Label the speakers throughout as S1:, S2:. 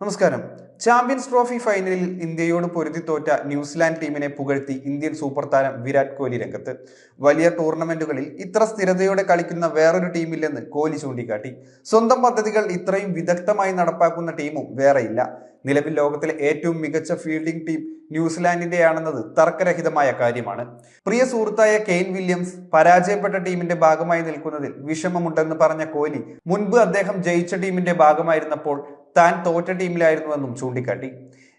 S1: നമസ്കാരം. Champions trophy ഫൈനലിൽ ഇന്ത്യയോട് പൊരുതി തോറ്റ ന്യൂസിലാൻഡ് ടീമിനെ പുകഴ്ത്തി ഇന്ത്യൻ സൂപ്പർ താരം വിരാട് കോഹ്ലി രംഗത്ത്. വലിയ ടൂർണമെന്റുകളിൽ ഇത്ര സ്ഥിരതയോടെ കളിക്കുന്ന വേറൊരു ടീമില്ലെന്ന് കോഹ്ലി ചൂണ്ടിക്കാട്ടി. സ്വന്തം പദ്ധതികൾ ഇത്രയും വിദഗ്ധമായി നടപ്പാക്കുന്ന ടീമും വേറെയില്ല. നിലവിൽ ലോകത്തിലെ ഏറ്റവും മികച്ച ഫീൽഡിംഗ് ടീം ന്യൂസിലാൻഡിന്റെയാണെന്നത് തർക്കരഹിതമായ കാര്യമാണ്. പ്രിയ സുഹൃത്തായ കെയ്ൻ വില്യംസ് പരാജയപ്പെട്ട ടീമിന്റെ ഭാഗമായി നിൽക്കുന്നതിൽ വിഷമമുണ്ടെന്ന് പറഞ്ഞ കോഹ്ലി മുൻപ് അദ്ദേഹം ജയിച്ച ടീമിന്റെ ഭാഗമായിരുന്നപ്പോൾ താൻ തോറ്റ ടീമിലായിരുന്നുവെന്നും ചൂണ്ടിക്കാട്ടി.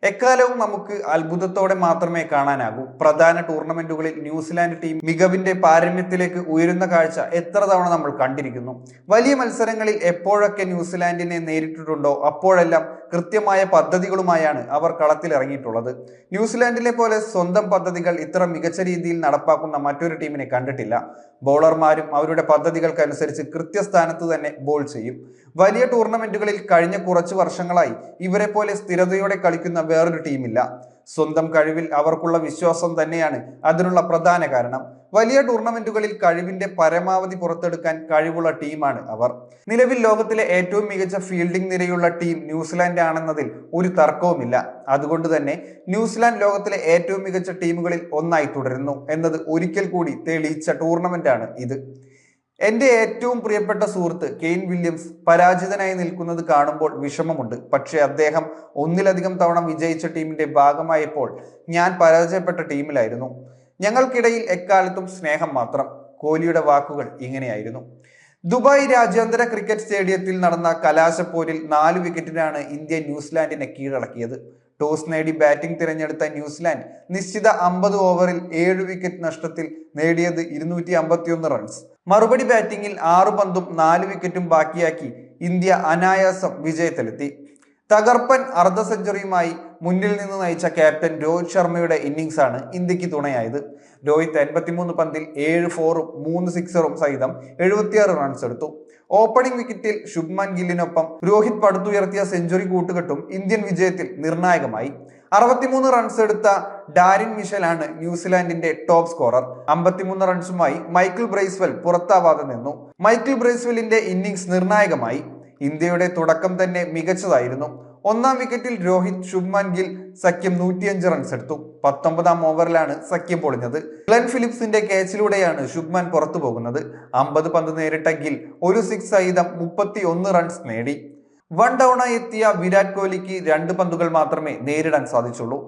S1: എക്കാലവും നമുക്ക് അത്ഭുതത്തോടെ മാത്രമേ കാണാനാകൂ. പ്രധാന ടൂർണമെന്റുകളിൽ ന്യൂസിലാൻഡ് ടീം മികവിന്റെ പാരമ്യത്തിലേക്ക് ഉയരുന്ന കാഴ്ച എത്ര തവണ നമ്മൾ കണ്ടിരിക്കുന്നു. വലിയ മത്സരങ്ങളിൽ എപ്പോഴൊക്കെ ന്യൂസിലാൻഡിനെ നേരിട്ടിട്ടുണ്ടോ? അപ്പോഴെല്ലാം കൃത്യമായ പദ്ധതികളുമായാണ് അവർ കളത്തിലിറങ്ങിയിട്ടുള്ളത്. ന്യൂസിലാൻഡിലെ പോലെ സ്വന്തം പദ്ധതികൾ ഇത്ര മികച്ച രീതിയിൽ നടപ്പാക്കുന്ന മറ്റൊരു ടീമിനെ കണ്ടിട്ടില്ല. ബൗളർമാരും അവരുടെ പദ്ധതികൾക്കനുസരിച്ച് കൃത്യസ്ഥാനത്ത് തന്നെ ബോൾ ചെയ്യും. വലിയ ടൂർണമെന്റുകളിൽ കഴിഞ്ഞ കുറച്ച് വർഷങ്ങളായി ഇവരെ പോലെ സ്ഥിരതയോടെ കളിക്കുന്ന വേറൊരു ടീമില്ല. സ്വന്തം കഴിവിൽ അവർക്കുള്ള വിശ്വാസം തന്നെയാണ് അതിനുള്ള പ്രധാന കാരണം. വലിയ ടൂർണമെന്റുകളിൽ കഴിവിന്റെ പരമാവധി പുറത്തെടുക്കാൻ കഴിവുള്ള ടീമാണ് അവർ. നിലവിൽ ലോകത്തിലെ ഏറ്റവും മികച്ച ഫീൽഡിംഗ് നിരയുള്ള ടീം ന്യൂസിലാൻഡ് ആണെന്നതിൽ ഒരു തർക്കവുമില്ല. അതുകൊണ്ട് തന്നെ ന്യൂസിലാൻഡ് ലോകത്തിലെ ഏറ്റവും മികച്ച ടീമുകളിൽ ഒന്നായി തുടരുന്നു എന്നത് ഒരിക്കൽ കൂടി തെളിയിച്ച ടൂർണമെന്റാണ് ഇത്. എന്റെ ഏറ്റവും പ്രിയപ്പെട്ട സുഹൃത്ത് കെയ്ൻ വില്യംസ് പരാജിതനായി നിൽക്കുന്നത് കാണുമ്പോൾ വിഷമമുണ്ട്. പക്ഷേ അദ്ദേഹം ഒന്നിലധികം തവണ വിജയിച്ച ടീമിന്റെ ഭാഗമായപ്പോൾ ഞാൻ പരാജയപ്പെട്ട ടീമിലായിരുന്നു. ഞങ്ങൾക്കിടയിൽ എക്കാലത്തും സ്നേഹം മാത്രം. കോഹ്ലിയുടെ വാക്കുകൾ ഇങ്ങനെയായിരുന്നു. ദുബായ് രാജ്യാന്തര ക്രിക്കറ്റ് സ്റ്റേഡിയത്തിൽ നടന്ന കലാശപ്പോരിൽ നാല് വിക്കറ്റിനാണ് ഇന്ത്യ ന്യൂസിലാൻഡിനെ കീഴടക്കിയത്. ടോസ് നേടി ബാറ്റിംഗ് തിരഞ്ഞെടുത്ത ന്യൂസിലാൻഡ് നിശ്ചിത അമ്പത് ഓവറിൽ ഏഴ് വിക്കറ്റ് നഷ്ടത്തിൽ നേടിയത് ഇരുന്നൂറ്റി റൺസ്. മറുപടി ബാറ്റിംഗിൽ ആറു പന്തും നാല് വിക്കറ്റും ബാക്കിയാക്കി ഇന്ത്യ അനായാസം വിജയത്തിലെത്തി. തകർപ്പൻ അർദ്ധ സെഞ്ചുറിയുമായി മുന്നിൽ നിന്ന് നയിച്ച ക്യാപ്റ്റൻ രോഹിത് ശർമ്മയുടെ ഇന്നിംഗ്സ് ആണ് ഇന്ത്യയ്ക്ക് തുണയായത്. രോഹിത് എൺപത്തിമൂന്ന് പന്തിൽ ഏഴ് ഫോറും മൂന്ന് സിക്സറും സഹിതം എഴുപത്തിയാറ് റൺസ് എടുത്തു. ഓപ്പണിംഗ് വിക്കറ്റിൽ ശുഭ്മാൻ ഗില്ലിനൊപ്പം രോഹിത് പടുത്തുയർത്തിയ സെഞ്ചുറി കൂട്ടുകെട്ടും ഇന്ത്യൻ വിജയത്തിൽ നിർണായകമായി. അറുപത്തിമൂന്ന് റൺസ് എടുത്ത ഡാരിൻ മിഷലാണ് ന്യൂസിലാൻഡിന്റെ ടോപ്പ് സ്കോറർ. അമ്പത്തിമൂന്ന് റൺസുമായി മൈക്കിൾ ബ്രൈസ്വെൽ പുറത്താവാതെ നിന്നു. മൈക്കിൾ ബ്രൈസ്വെല്ലിന്റെ ഇന്നിംഗ്സ് നിർണായകമായി. ഇന്ത്യയുടെ തുടക്കം തന്നെ മികച്ചതായിരുന്നു. ഒന്നാം വിക്കറ്റിൽ രോഹിത് ശുഭ്മാൻ ഗിൽ സഖ്യം നൂറ്റിയഞ്ച് റൺസ് എടുത്തു. പത്തൊമ്പതാം ഓവറിലാണ് സഖ്യം പൊളിഞ്ഞത്. ഗ്ലെൻ ഫിലിപ്സിന്റെ ക്യാച്ചിലൂടെയാണ് ശുഭ്മാൻ പുറത്തു പോകുന്നത്. അമ്പത് പന്ത് നേരിട്ട ഗിൽ ഒരു സിക്സ് സഹിതം മുപ്പത്തി ഒന്ന് റൺസ് നേടി. വൺ ഡൗണായി എത്തിയ വിരാട് കോഹ്ലിക്ക് രണ്ട് പന്തുകൾ മാത്രമേ നേരിടാൻ സാധിച്ചുള്ളൂ.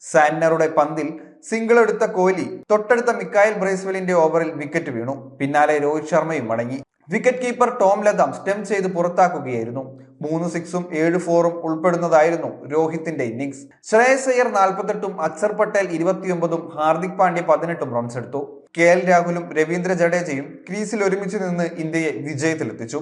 S1: സാന്നറുടെ പന്തിൽ സിംഗിൾ എടുത്ത കോഹ്ലി തൊട്ടടുത്ത മിക്കായൽ ബ്രേസ്വെലിന്റെ ഓവറിൽ വിക്കറ്റ് വീണു. പിന്നാലെ രോഹിത് ശർമ്മയും മടങ്ങി. Wicket keeper Tom Latham stump ചെയ്ത് പുറത്താക്കുകയായിരുന്നു. മൂന്ന് സിക്സും ഏഴ് ഫോറും ഉൾപ്പെടുന്നതായിരുന്നു രോഹിത്തിന്റെ ഇന്നിംഗ്സ് ശ്രേയസ് അയ്യർ നാൽപ്പത്തെട്ടും അക്സർ പട്ടേൽ ഇരുപത്തിയൊമ്പതും ഹാർദിക് പാണ്ഡ്യ പതിനെട്ടും റൺസ് എടുത്തു. കെ എൽ രാഹുലും രവീന്ദ്ര ജഡേജയും ക്രീസിൽ ഒരുമിച്ച് നിന്ന് ഇന്ത്യയെ വിജയത്തിലെത്തിച്ചു.